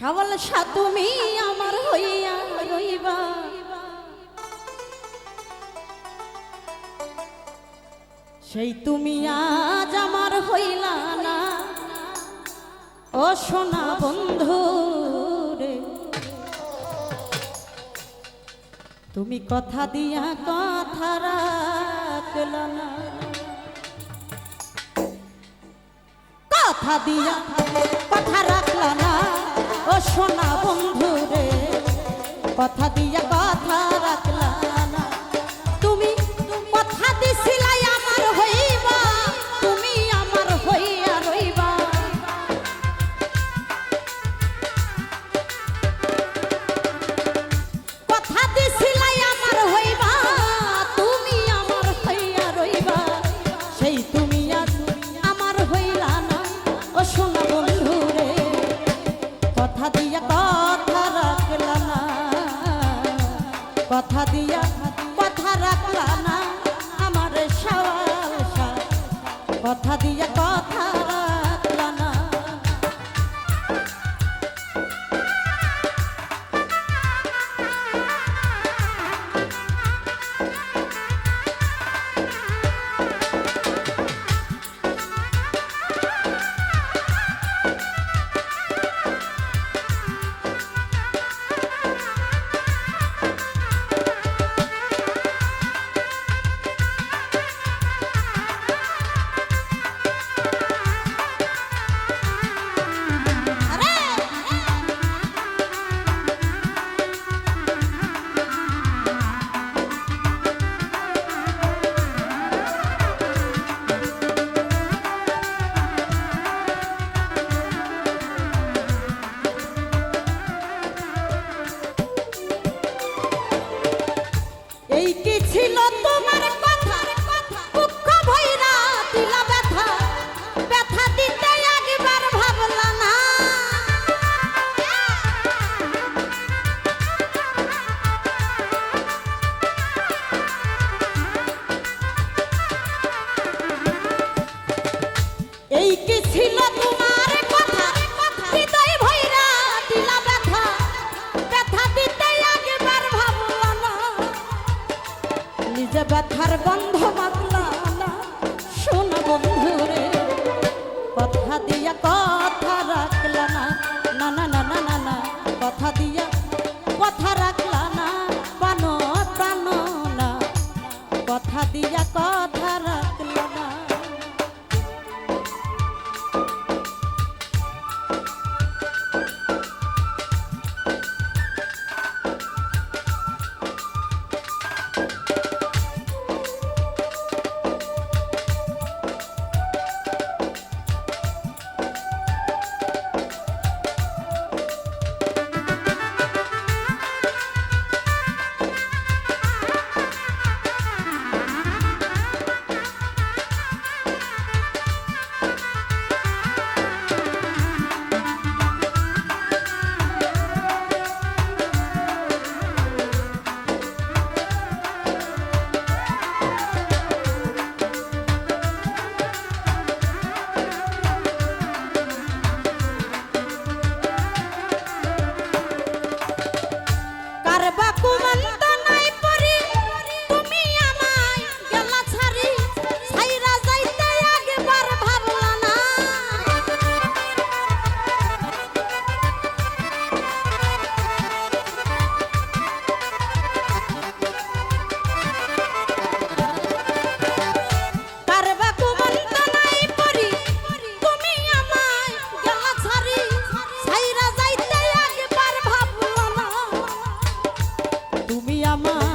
সবল সা, তুমি আমার হইয়া রইবা। সেই তুমি আজ আমার হইলা না। ও সোনা বন্ধু রে। তুমি কথা দিয়া কথা রাখল না। কথা দিয়া কথা সোনা বন্ধুরে কথা দিয়া কথা কথা দিয়া কথা রাখলা না আমার সওয়াল কথা দিয়া নিজে ব্যথার গন্ধ না। শোন বন্ধু রে, কথা দিয়া কথা রাখলা না। না না না না না না, কথা দিয়া কথা রাখলা না। পানো, প্রাণ না। কথা দিয়া কথা I'm amar.